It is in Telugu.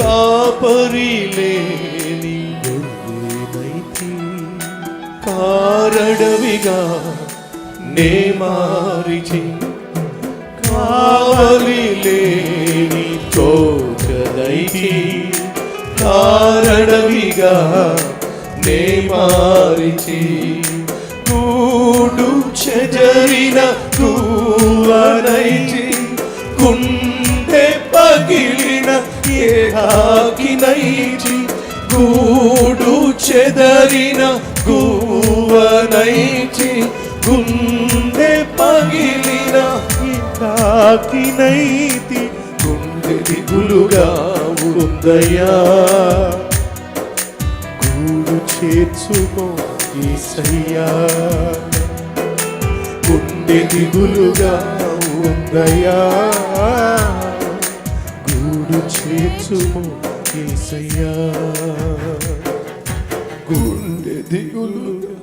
కాపరిలేని గొర్రెనైతి కారడవిగా నే మారిచి కావలిలేని చోచదైతి కారడవిగా నే మారిచి కూడు చెజరిన కూవనైచి గుండె పగిలిన ఏహాకినైచి గూడు చెదరిన గువనైచి గుండె పగిలిన ఏహాకినైతి గుండె దిగులుగా ఉందయ్యా. గూడు చేర్చుకో ఈసయ్యా గుండె దిగులుగా ఉందయ్యా. గూడు చేర్చుకో గుండె దిగులుగా